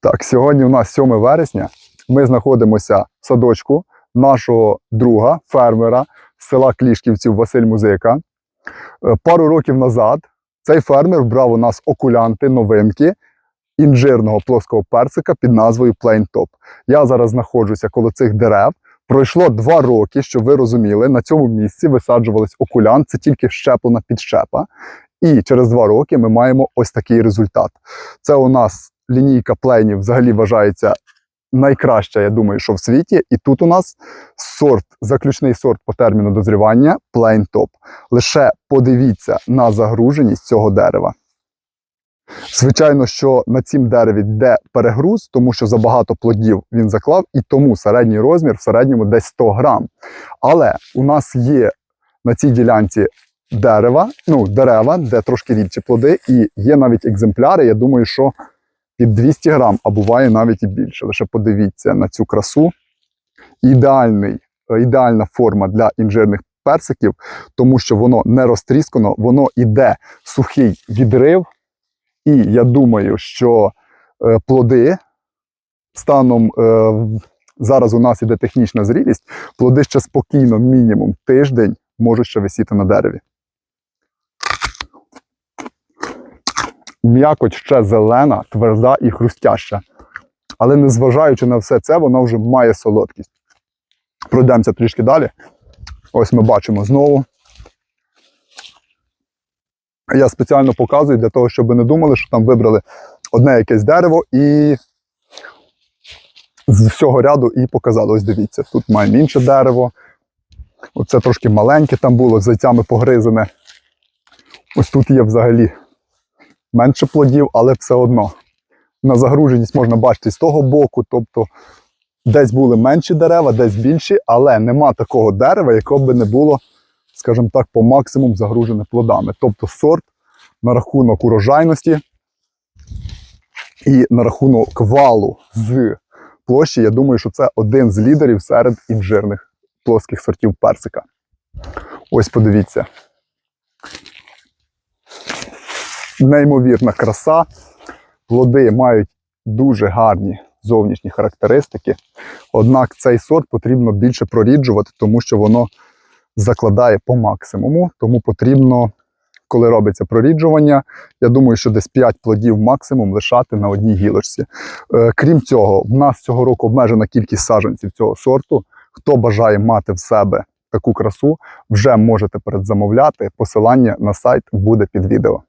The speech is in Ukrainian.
Так, сьогодні у нас 7 вересня. Ми знаходимося в садочку нашого друга, фермера з села Клішківців Василь Музика. Е, Пару років назад цей фермер брав у нас окулянти, новинки інжирного плоского персика під назвою Top. Я зараз знаходжуся коло цих дерев. Пройшло два роки, щоб ви розуміли, на цьому місці висаджувались окулянт, це тільки щеплена підщепа. І через два роки ми маємо ось такий результат. Це у нас лінійка пленів взагалі вважається найкраща, я думаю, що в світі. І тут у нас сорт, заключний сорт по терміну дозрівання Plain Top. Лише подивіться на загруженість цього дерева. Звичайно, що на цім дереві йде перегруз, тому що забагато плодів він заклав, і тому середній розмір в середньому десь 100 грам. Але у нас є на цій ділянці дерева, ну, дерева, де трошки рідші плоди, і є навіть екземпляри, я думаю, що під 200 грам, а буває навіть і більше. Лише подивіться на цю красу. Ідеальний, е, ідеальна форма для інжирних персиків, тому що воно не розтріскано, воно іде сухий відрив. І я думаю, що е, плоди станом е, зараз у нас іде технічна зрілість, плоди ще спокійно, мінімум тиждень можуть ще висіти на дереві. М'якоть ще зелена, тверда і хрустяща. Але незважаючи на все це, вона вже має солодкість. Пройдемося трішки далі. Ось ми бачимо знову. Я спеціально показую для того, щоб ви не думали, що там вибрали одне якесь дерево і з всього ряду і показали. Ось дивіться, тут маємо інше дерево. Оце трошки маленьке там було, з зайцями погризане. Ось тут є взагалі менше плодів, але все одно. На загруженість можна бачити з того боку, тобто десь були менші дерева, десь більші, але нема такого дерева, якого би не було, скажімо так, по максимум загружене плодами. Тобто сорт на рахунок урожайності і на рахунок валу з площі, я думаю, що це один з лідерів серед інжирних плоских сортів персика. Ось подивіться. Неймовірна краса. Плоди мають дуже гарні зовнішні характеристики. Однак цей сорт потрібно більше проріджувати, тому що воно закладає по максимуму. Тому потрібно, коли робиться проріджування, я думаю, що десь 5 плодів максимум лишати на одній гілочці. Е, крім цього, в нас цього року обмежена кількість саджанців цього сорту. Хто бажає мати в себе таку красу, вже можете передзамовляти. Посилання на сайт буде під відео.